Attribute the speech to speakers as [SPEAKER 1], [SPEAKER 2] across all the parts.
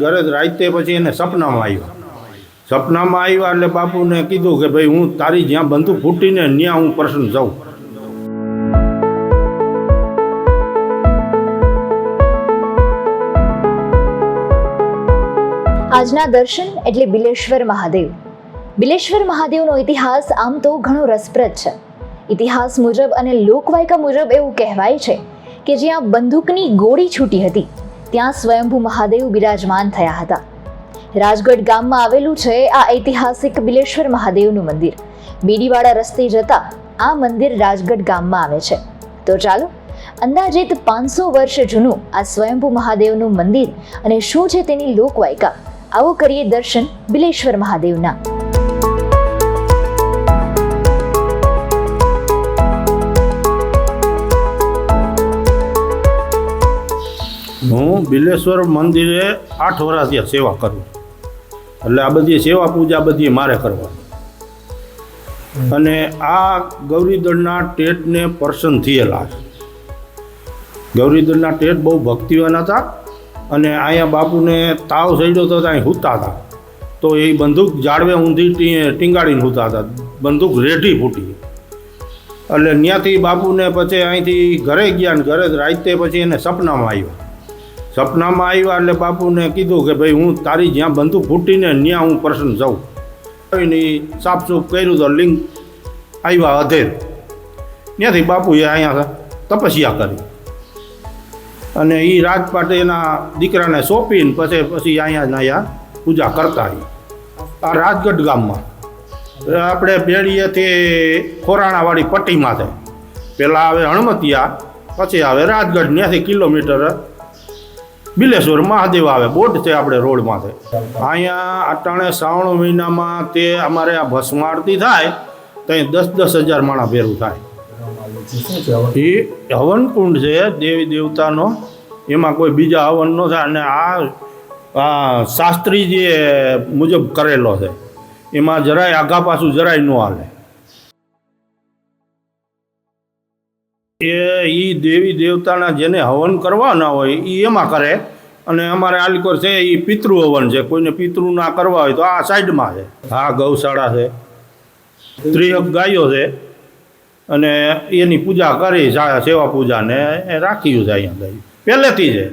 [SPEAKER 1] ઘરે જ રાતે પછી એને સપનામાં આવ્યો. સપનામાં આવ્યા એટલે બાપુને કીધું કે ભાઈ, હું તારી જ્યાં બંદૂક ફૂટીને ત્યાં હું પ્રસન્ન જાઉં.
[SPEAKER 2] આજના દર્શન એટલે બિલેશ્વર મહાદેવ. બિલેશ્વર મહાદેવનો ઇતિહાસ આમ તો ઘણો રસપ્રદ છે. ઇતિહાસ મુજબ અને લોકવાયકા મુજબ એવું કહેવાય છે કે જ્યાં બંદૂકની ગોળી છૂટી હતી ત્યાં સ્વયંભૂ મહાદેવ બિરાજમાન થયા હતા. રાજગઢ ગામમાં આવેલું છે આ ઐતિહાસિક બિલેશ્વર મહાદેવનું મંદિર. બીડીવાડા રસ્તે જતા આ મંદિર રાજગઢ ગામમાં આવે છે. તો ચાલો, અંદાજિત પાંચસો વર્ષ જૂનું આ સ્વયંભૂ મહાદેવનું મંદિર અને શું છે તેની લોકવાયકા, આવો કરીએ દર્શન બિલેશ્વર મહાદેવના.
[SPEAKER 1] હું બિલેશ્વર મંદિરે આઠ વર્ષ ત્યાં સેવા કરું. એટલે આ બધી સેવા પૂજા બધી મારે કરવાની. અને આ ગૌરીદળના ટેટને પર્સન થયેલા છે. ગૌરીદળના ટેટ બહુ ભક્તિવાન હતા અને અહીંયા બાપુને તાવ સડ્યો તો ત્યાં હૂતા હતા. તો એ બંદૂક જાળવે ઊંધી ટીંગાડીને હૂતા હતા. બંદૂક રેઢી ફૂટી. એટલે ત્યાંથી બાપુને પછી અહીંથી ઘરે ગયા ને ઘરે રાતે પછી એને સપનામાં આવ્યા. સપનામાં આવ્યા એટલે બાપુને કીધું કે ભાઈ હું તારી જ્યાં બંદૂક ફૂટીને ત્યાં હું પ્રસન્ન જાઉં ને સાફસૂફ કર્યું તો લિંગ આવ્યા અધેર. ત્યાંથી બાપુએ અહીંયા તપસ્યા કરી. અને એ રાજપાટ એના દીકરાને સોંપીને પછી પછી અહીંયા અહીંયા પૂજા કરતા આ રાજગઢ ગામમાં. આપણે બેડીએથી ખોરાણાવાળી પટ્ટીમાં થાય. પહેલાં આવે હણમતિયા, પછી આવે રાજગઢ, ત્યાંથી કિલોમીટર બિલેશ્વર મહાદેવ આવે, બોટ છે આપણે રોડમાં છે અહીંયા અટાણે શ્રાવણ મહિનામાં તે અમારે આ ભસ્મ આરતી થાય ત્યાં દસ દસ હજાર માણા ભેરું થાય. એ હવન કુંડ છે, દેવી દેવતાનો. એમાં કોઈ બીજા હવન ન થાય, અને આ આ શાસ્ત્રી જે મુજબ કરેલો છે. એમાં જરાય આઘા પાછું જરાય ન હાલે. એ એ દેવી દેવતાના જેને હવન કરવાના હોય એ એમાં કરે. અને અમારે આલિકોર છે એ પિતૃ હવન છે. કોઈને પિતૃ ના કરવા હોય તો આ સાઈડમાં છે. હા ગૌશાળા છે. ત્રિયક ગાયો છે. અને એની પૂજા કરી સેવા પૂજાને એ રાખ્યું છે અહીંયા ગાયું. પહેલેથી છે.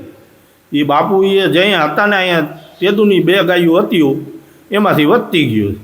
[SPEAKER 1] એ બાપુ એ જ્યાં હતા ને, અહીંયા તેદુની બે ગાયું હતી એમાંથી વધતી ગયું